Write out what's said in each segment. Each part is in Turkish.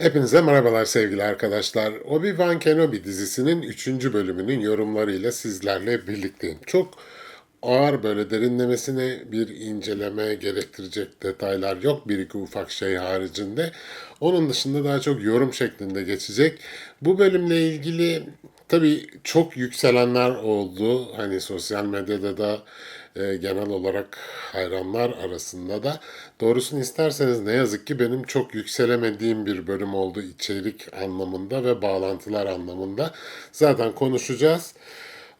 Hepinize merhabalar sevgili arkadaşlar. Obi-Wan Kenobi dizisinin 3. bölümünün yorumlarıyla sizlerle birlikteyim. Çok ağır böyle derinlemesine bir inceleme gerektirecek detaylar yok. Bir iki ufak şey haricinde. Onun dışında daha çok yorum şeklinde geçecek. Bu bölümle ilgili tabii çok yükselenler oldu. Hani sosyal medyada da e, genel olarak hayranlar arasında da. Doğrusunu isterseniz ne yazık ki benim çok yükselemediğim bir bölüm oldu içerik anlamında ve bağlantılar anlamında. Zaten konuşacağız.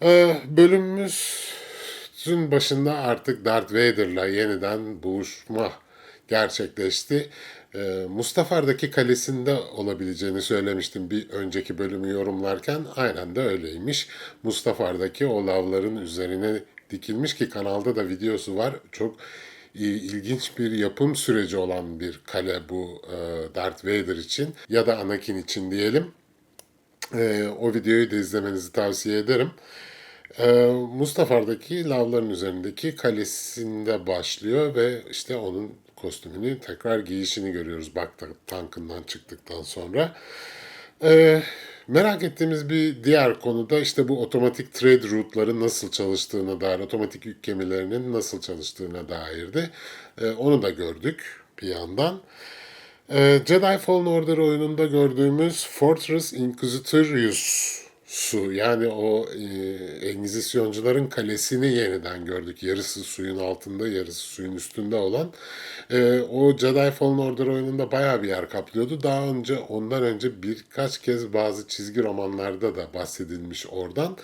E, bölümümüzün başında artık Darth Vader'la yeniden buluşma gerçekleşti. Ee, Mustafa'daki kalesinde olabileceğini söylemiştim bir önceki bölümü yorumlarken. Aynen de öyleymiş. Mustafa'daki o lavların üzerine dikilmiş ki kanalda da videosu var. Çok i- ilginç bir yapım süreci olan bir kale bu e, Darth Vader için ya da Anakin için diyelim. Ee, o videoyu da izlemenizi tavsiye ederim. Mustafa'daki lavların üzerindeki kalesinde başlıyor ve işte onun kostümünü tekrar giyişini görüyoruz bak tankından çıktıktan sonra. Ee, merak ettiğimiz bir diğer konu da işte bu otomatik trade route'ların nasıl çalıştığına dair, otomatik yük gemilerinin nasıl çalıştığına dairdi. Ee, onu da gördük bir yandan. Ee, Jedi Fallen Order oyununda gördüğümüz Fortress Inquisitorius'u yani o e, Engizisyoncuların kalesini yeniden gördük. Yarısı suyun altında, yarısı suyun üstünde olan. Ee, o Jedi Fallen Order oyununda bayağı bir yer kaplıyordu. Daha önce, ondan önce birkaç kez bazı çizgi romanlarda da bahsedilmiş oradan.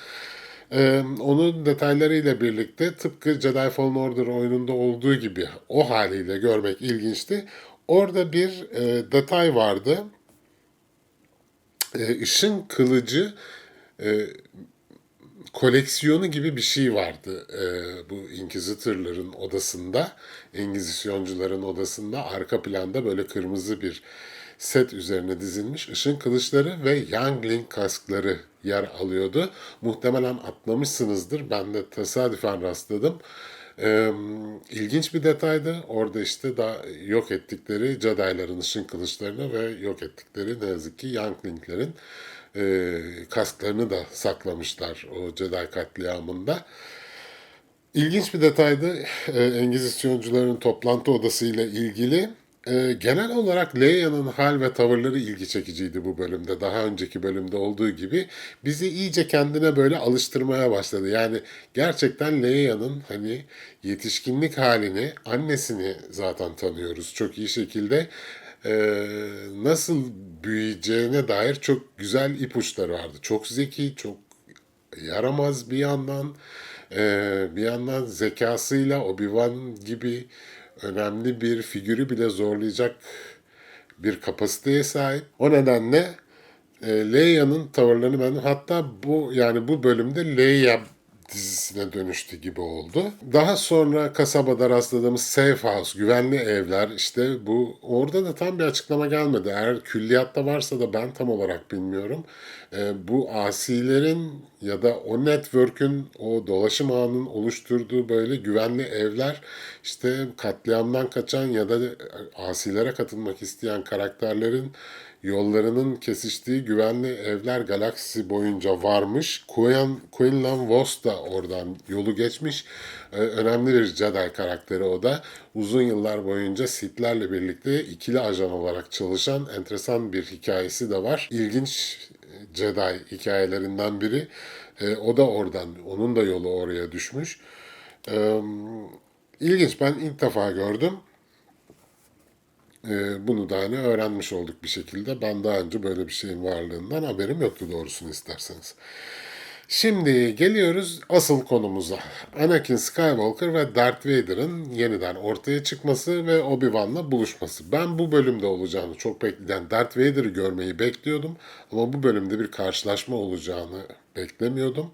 Ee, onun detaylarıyla birlikte tıpkı Jedi Fallen Order oyununda olduğu gibi o haliyle görmek ilginçti. Orada bir e, detay vardı. E, ışın kılıcı e, koleksiyonu gibi bir şey vardı e, bu Inquisitor'ların odasında, Engizisyoncuların odasında arka planda böyle kırmızı bir set üzerine dizilmiş ışın kılıçları ve Youngling kaskları yer alıyordu. Muhtemelen atlamışsınızdır. Ben de tesadüfen rastladım. Ee, ilginç bir detaydı. Orada işte da yok ettikleri Jedi'ların ışın kılıçlarını ve yok ettikleri ne yazık ki Youngling'lerin e, kasklarını da saklamışlar o Jedi katliamında. İlginç bir detaydı e, Engizisyoncuların toplantı odasıyla ilgili. E, genel olarak Leia'nın hal ve tavırları ilgi çekiciydi bu bölümde. Daha önceki bölümde olduğu gibi bizi iyice kendine böyle alıştırmaya başladı. Yani gerçekten Leia'nın hani yetişkinlik halini, annesini zaten tanıyoruz çok iyi şekilde. E, nasıl büyüyeceğine dair çok güzel ipuçları vardı. Çok zeki, çok yaramaz bir yandan eee, bir yandan zekasıyla Obi-Wan gibi önemli bir figürü bile zorlayacak bir kapasiteye sahip. O nedenle e, Leia'nın tavırlarını ben hatta bu yani bu bölümde Leia dizisine dönüştü gibi oldu. Daha sonra kasabada rastladığımız safe house, güvenli evler işte bu orada da tam bir açıklama gelmedi. Eğer külliyatta varsa da ben tam olarak bilmiyorum. Ee, bu asilerin ya da o network'ün o dolaşım ağının oluşturduğu böyle güvenli evler işte katliamdan kaçan ya da asilere katılmak isteyen karakterlerin yollarının kesiştiği güvenli evler galaksisi boyunca varmış. Queen, Quinlan Vos da oradan yolu geçmiş. Ee, önemli bir Jedi karakteri o da. Uzun yıllar boyunca Sith'lerle birlikte ikili ajan olarak çalışan enteresan bir hikayesi de var. İlginç Jedi hikayelerinden biri. Ee, o da oradan, onun da yolu oraya düşmüş. Ee, ilginç, ben ilk defa gördüm. Ee, bunu da hani öğrenmiş olduk bir şekilde. Ben daha önce böyle bir şeyin varlığından haberim yoktu doğrusunu isterseniz. Şimdi geliyoruz asıl konumuza. Anakin Skywalker ve Darth Vader'ın yeniden ortaya çıkması ve Obi-Wan'la buluşması. Ben bu bölümde olacağını çok bekleyen Darth Vader'ı görmeyi bekliyordum. Ama bu bölümde bir karşılaşma olacağını beklemiyordum.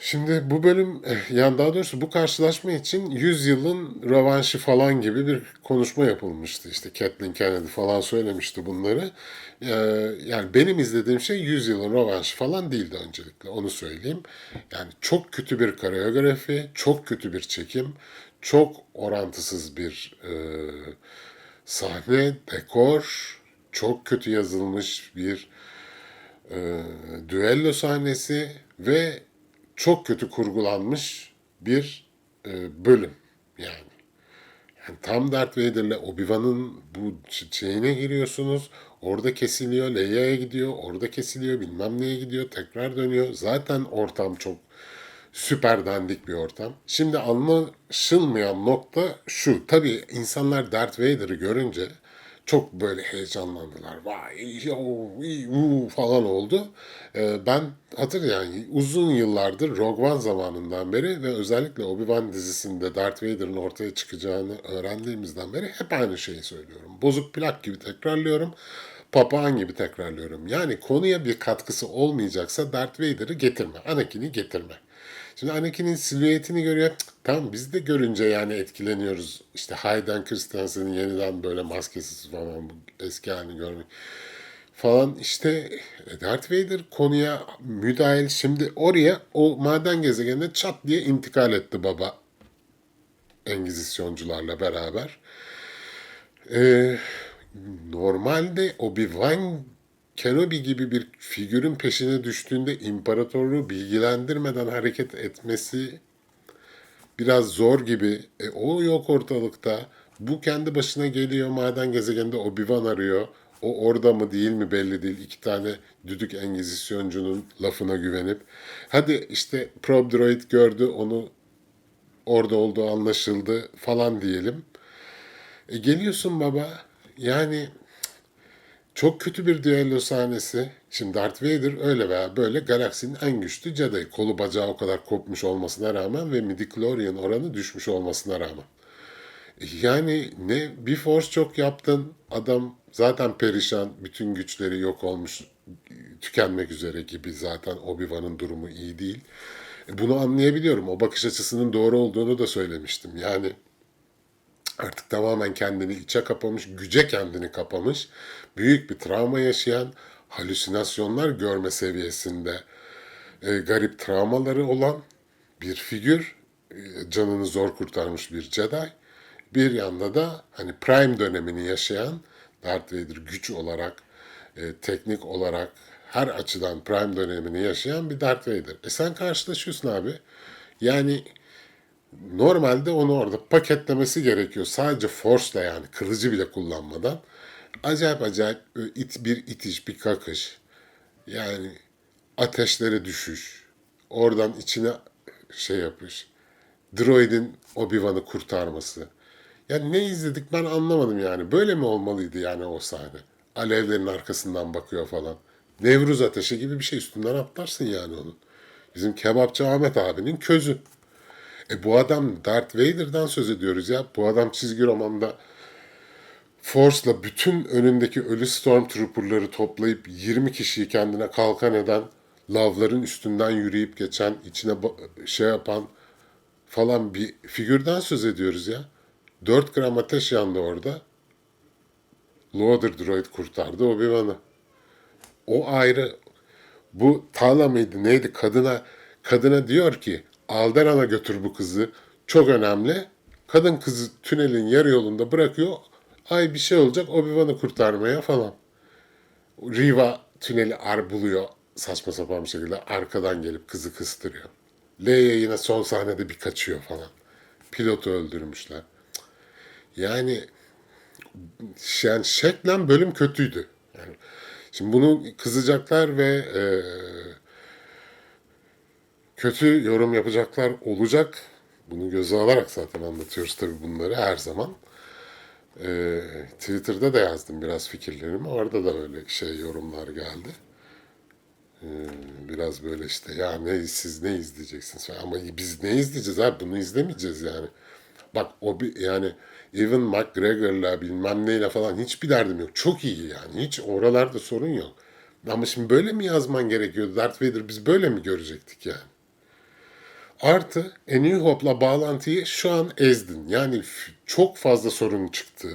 Şimdi bu bölüm, eh, yani daha doğrusu bu karşılaşma için 100 yılın rövanşı falan gibi bir konuşma yapılmıştı. İşte Kathleen Kennedy falan söylemişti bunları. Ee, yani benim izlediğim şey 100 yılın rövanşı falan değildi öncelikle, onu söyleyeyim. Yani çok kötü bir koreografi, çok kötü bir çekim, çok orantısız bir e, sahne, dekor, çok kötü yazılmış bir e, düello sahnesi ve çok kötü kurgulanmış bir e, bölüm yani. Yani tam Darth Vader'le Obi-Wan'ın bu şeyine giriyorsunuz. Orada kesiliyor, Leia'ya gidiyor, orada kesiliyor, bilmem neye gidiyor, tekrar dönüyor. Zaten ortam çok süper dandik bir ortam. Şimdi anlaşılmayan nokta şu. Tabii insanlar Darth Vader'ı görünce çok böyle heyecanlandılar. Vay yo, falan oldu. Ee, ben hatır yani uzun yıllardır Rogue One zamanından beri ve özellikle Obi-Wan dizisinde Darth Vader'ın ortaya çıkacağını öğrendiğimizden beri hep aynı şeyi söylüyorum. Bozuk plak gibi tekrarlıyorum. Papağan gibi tekrarlıyorum. Yani konuya bir katkısı olmayacaksa Darth Vader'ı getirme. Anakin'i getirme. Şimdi Anakin'in silüetini görüyor. Cık, Tamam biz de görünce yani etkileniyoruz. İşte Hayden Christensen'in yeniden böyle maskesiz falan bu eski halini görmek falan işte Darth Vader konuya müdahil şimdi oraya o maden gezegenine çat diye intikal etti baba Engizisyoncularla beraber. Ee, normalde Obi-Wan Kenobi gibi bir figürün peşine düştüğünde imparatorluğu bilgilendirmeden hareket etmesi biraz zor gibi. E, o yok ortalıkta. Bu kendi başına geliyor maden gezegeninde Obi-Wan arıyor. O orada mı değil mi belli değil. İki tane düdük engizisyoncunun lafına güvenip. Hadi işte probe droid gördü onu orada olduğu anlaşıldı falan diyelim. E, geliyorsun baba yani çok kötü bir düello sahnesi. Şimdi Darth Vader öyle veya böyle galaksinin en güçlü Jedi. Kolu bacağı o kadar kopmuş olmasına rağmen ve midichlorian oranı düşmüş olmasına rağmen. Yani ne bir force çok yaptın. Adam zaten perişan. Bütün güçleri yok olmuş. Tükenmek üzere gibi zaten Obi-Wan'ın durumu iyi değil. E, Bunu anlayabiliyorum. O bakış açısının doğru olduğunu da söylemiştim. Yani artık tamamen kendini içe kapamış, güce kendini kapamış, büyük bir travma yaşayan, halüsinasyonlar görme seviyesinde e, garip travmaları olan bir figür, e, canını zor kurtarmış bir Jedi. Bir yanda da hani Prime dönemini yaşayan Darth Vader güç olarak, e, teknik olarak her açıdan Prime dönemini yaşayan bir Darth Vader. E sen karşılaşıyorsun abi. Yani Normalde onu orada paketlemesi gerekiyor. Sadece force'la yani kılıcı bile kullanmadan. Acayip acayip e, it, bir itiş, bir kakış. Yani ateşlere düşüş. Oradan içine şey yapış. Droid'in Obi-Wan'ı kurtarması. Yani ne izledik ben anlamadım yani. Böyle mi olmalıydı yani o sahne? Alevlerin arkasından bakıyor falan. Nevruz ateşi gibi bir şey üstünden atlarsın yani onun. Bizim kebapçı Ahmet abinin közü. E bu adam Darth Vader'dan söz ediyoruz ya. Bu adam çizgi romanda Force'la bütün önündeki ölü Stormtrooper'ları toplayıp 20 kişiyi kendine kalkan eden, lavların üstünden yürüyüp geçen, içine şey yapan falan bir figürden söz ediyoruz ya. 4 gram ateş yandı orada. Loader droid kurtardı Obi-Wan'ı. O ayrı. Bu Tala mıydı neydi kadına kadına diyor ki Alderan'a götür bu kızı çok önemli. Kadın kızı tünelin yarı yolunda bırakıyor. Ay bir şey olacak Obi-Wan'ı kurtarmaya falan. Riva tüneli ar buluyor saçma sapan bir şekilde arkadan gelip kızı kıstırıyor. Leia yine son sahnede bir kaçıyor falan. Pilotu öldürmüşler. Yani yani şeklen bölüm kötüydü. Yani şimdi bunu kızacaklar ve e, kötü yorum yapacaklar olacak. Bunu göze alarak zaten anlatıyoruz tabii bunları her zaman. E, Twitter'da da yazdım biraz fikirlerimi. Orada da öyle şey yorumlar geldi. E, biraz böyle işte ya ne siz ne izleyeceksiniz. Ama biz ne izleyeceğiz abi bunu izlemeyeceğiz yani. Bak o bir yani Evan McGregor'la bilmem neyle falan hiçbir derdim yok. Çok iyi yani. Hiç oralarda sorun yok. Ama şimdi böyle mi yazman gerekiyordu? Darth Vader biz böyle mi görecektik yani? Artı A New Hope'la bağlantıyı şu an ezdin. Yani çok fazla sorun çıktı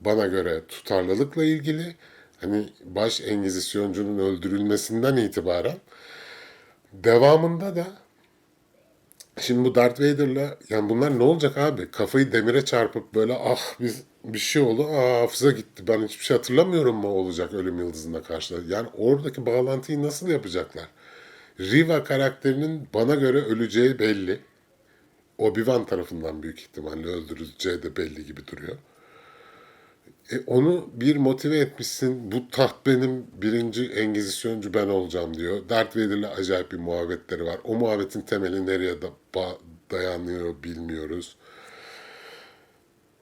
bana göre tutarlılıkla ilgili. Hani baş Engizisyoncunun öldürülmesinden itibaren devamında da Şimdi bu Darth Vader'la yani bunlar ne olacak abi? Kafayı demire çarpıp böyle ah biz bir şey oldu. Aa hafıza gitti. Ben hiçbir şey hatırlamıyorum mu olacak ölüm yıldızında karşıda. Yani oradaki bağlantıyı nasıl yapacaklar? Riva karakterinin bana göre öleceği belli. Obi-Wan tarafından büyük ihtimalle öldürüleceği de belli gibi duruyor. E, onu bir motive etmişsin. Bu taht benim birinci engizisyoncu ben olacağım diyor. Darth Vader'la acayip bir muhabbetleri var. O muhabbetin temeli nereye da dayanıyor bilmiyoruz.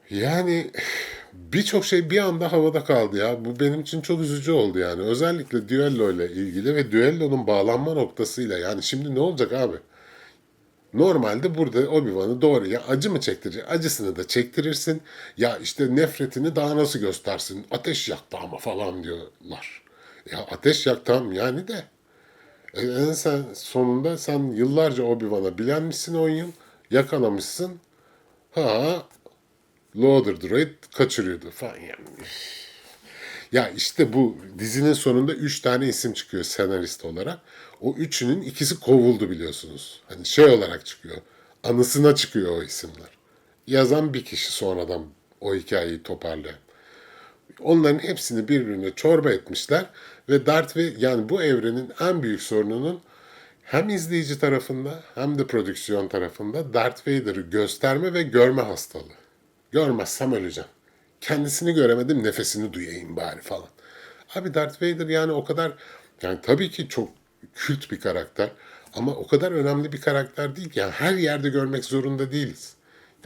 Yani birçok şey bir anda havada kaldı ya. Bu benim için çok üzücü oldu yani. Özellikle düello ile ilgili ve düellonun bağlanma noktasıyla. Yani şimdi ne olacak abi? Normalde burada Obi-Wan'ı doğruya acı mı çektirecek? Acısını da çektirirsin. Ya işte nefretini daha nasıl göstersin? Ateş yaktı ama falan diyorlar. Ya ateş yaktı yani de. E, en sen sonunda sen yıllarca Obi-Wan'a bilenmişsin 10 yıl. Yakalamışsın. Ha Loader Droid kaçırıyordu falan yani. Ya işte bu dizinin sonunda üç tane isim çıkıyor senarist olarak. O üçünün ikisi kovuldu biliyorsunuz. Hani şey olarak çıkıyor. Anısına çıkıyor o isimler. Yazan bir kişi sonradan o hikayeyi toparlayan. Onların hepsini birbirine çorba etmişler ve Darth ve yani bu evrenin en büyük sorununun hem izleyici tarafında hem de prodüksiyon tarafında Darth Vader'ı gösterme ve görme hastalığı. Görmezsem öleceğim. Kendisini göremedim nefesini duyayım bari falan. Abi Darth Vader yani o kadar yani tabii ki çok kült bir karakter ama o kadar önemli bir karakter değil ki. Yani her yerde görmek zorunda değiliz.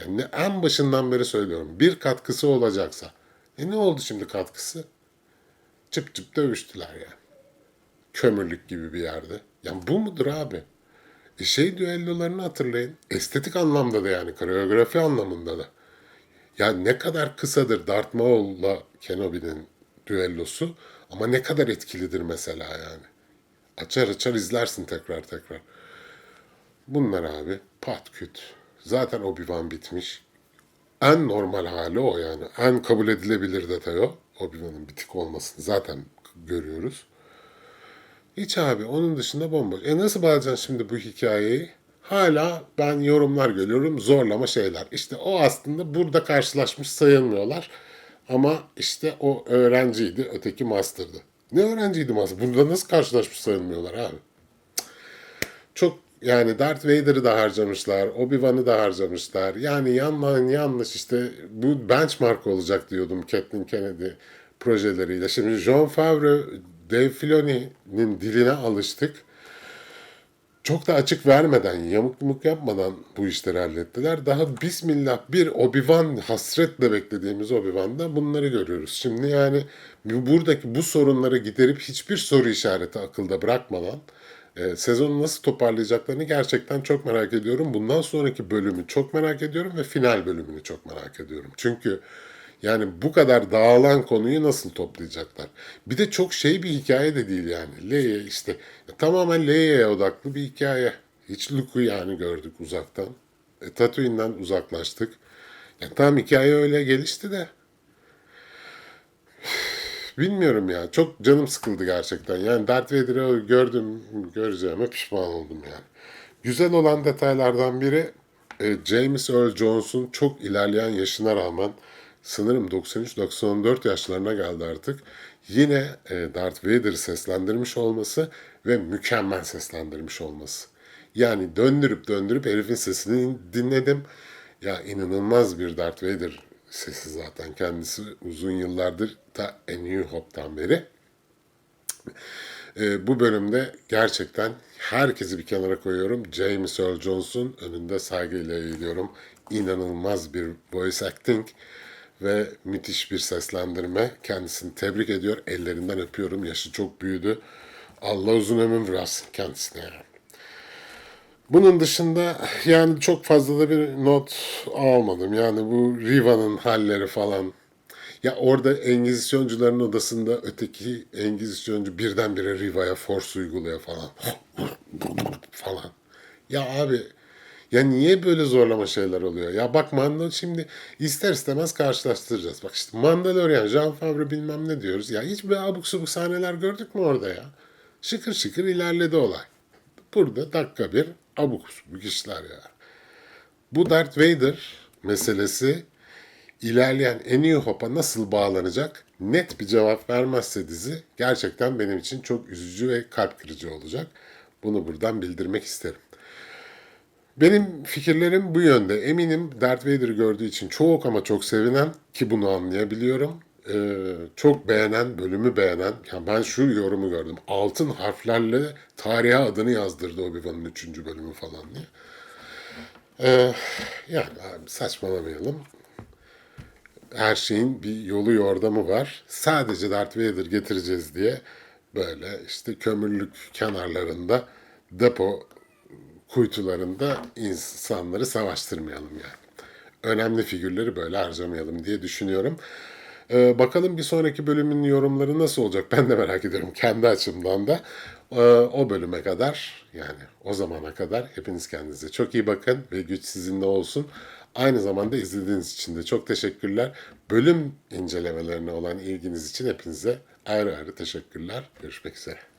Yani en başından beri söylüyorum. Bir katkısı olacaksa. E ne oldu şimdi katkısı? Çıp çıp dövüştüler yani. Kömürlük gibi bir yerde. Yani bu mudur abi? E şey düellolarını hatırlayın. Estetik anlamda da yani koreografi anlamında da. Ya ne kadar kısadır Darth Maul'la Kenobi'nin düellosu ama ne kadar etkilidir mesela yani. Açar açar izlersin tekrar tekrar. Bunlar abi pat küt. Zaten Obi-Wan bitmiş. En normal hali o yani. En kabul edilebilir detay o. Obi-Wan'ın bitik olmasını zaten görüyoruz. Hiç abi onun dışında bomboş. E nasıl bağlayacaksın şimdi bu hikayeyi? Hala ben yorumlar görüyorum zorlama şeyler. İşte o aslında burada karşılaşmış sayılmıyorlar. Ama işte o öğrenciydi, öteki master'dı. Ne öğrenciydi master? Burada nasıl karşılaşmış sayılmıyorlar abi? Çok yani Darth Vader'ı da harcamışlar, Obi-Wan'ı da harcamışlar. Yani yandan yanlış işte bu benchmark olacak diyordum Kathleen Kennedy projeleriyle. Şimdi John Favreau, Dave Filoni'nin diline alıştık. Çok da açık vermeden, yamuk yumuk yapmadan bu işleri hallettiler. Daha bismillah bir Obi-Wan hasretle beklediğimiz Obi-Wan'da bunları görüyoruz. Şimdi yani bu- buradaki bu sorunları giderip hiçbir soru işareti akılda bırakmadan e, sezonu nasıl toparlayacaklarını gerçekten çok merak ediyorum. Bundan sonraki bölümü çok merak ediyorum ve final bölümünü çok merak ediyorum. Çünkü yani bu kadar dağılan konuyu nasıl toplayacaklar? Bir de çok şey bir hikaye de değil yani. Leia işte tamamen Leia'ya odaklı bir hikaye. Hiç Luke'u yani gördük uzaktan. E, Tatooine'den uzaklaştık. Yani tam hikaye öyle gelişti de. Bilmiyorum ya. Çok canım sıkıldı gerçekten. Yani Darth Vader'ı gördüm, göreceğime pişman oldum yani. Güzel olan detaylardan biri e, James Earl Jones'un çok ilerleyen yaşına rağmen sanırım 93-94 yaşlarına geldi artık. Yine e, Darth Vader'ı seslendirmiş olması ve mükemmel seslendirmiş olması. Yani döndürüp döndürüp herifin sesini dinledim. Ya inanılmaz bir Darth Vader sesi zaten kendisi uzun yıllardır ta A New Hope'tan beri. Ee, bu bölümde gerçekten herkesi bir kenara koyuyorum. James Earl Jones'un önünde saygıyla eğiliyorum. İnanılmaz bir voice acting ve müthiş bir seslendirme. Kendisini tebrik ediyor. Ellerinden öpüyorum. Yaşı çok büyüdü. Allah uzun ömür versin kendisine yani. Bunun dışında yani çok fazla da bir not almadım. Yani bu Riva'nın halleri falan. Ya orada Engizisyoncuların odasında öteki Engizisyoncu birdenbire Riva'ya force uyguluyor falan. falan. Ya abi ya niye böyle zorlama şeyler oluyor? Ya bak Mandal şimdi ister istemez karşılaştıracağız. Bak işte Mandalorian, Jean Favre bilmem ne diyoruz. Ya hiç böyle abuk subuk sahneler gördük mü orada ya? Şıkır şıkır ilerledi olay. Burada dakika bir abuk subuk işler ya. Bu Darth Vader meselesi ilerleyen A New Hope'a nasıl bağlanacak net bir cevap vermezse dizi gerçekten benim için çok üzücü ve kalp kırıcı olacak. Bunu buradan bildirmek isterim. Benim fikirlerim bu yönde. Eminim Darth Vader'ı gördüğü için çok ama çok sevinen ki bunu anlayabiliyorum. Ee, çok beğenen, bölümü beğenen. Yani ben şu yorumu gördüm. Altın harflerle tarihe adını yazdırdı Obi-Wan'ın 3. bölümü falan diye. Ee, yani saçmalamayalım. Her şeyin bir yolu yordamı var. Sadece Darth Vader getireceğiz diye böyle işte kömürlük kenarlarında depo kuytularında insanları savaştırmayalım yani. Önemli figürleri böyle harcamayalım diye düşünüyorum. Ee, bakalım bir sonraki bölümün yorumları nasıl olacak ben de merak ediyorum kendi açımdan da. Ee, o bölüme kadar yani o zamana kadar hepiniz kendinize çok iyi bakın ve güç sizinle olsun. Aynı zamanda izlediğiniz için de çok teşekkürler. Bölüm incelemelerine olan ilginiz için hepinize ayrı ayrı teşekkürler. Görüşmek üzere.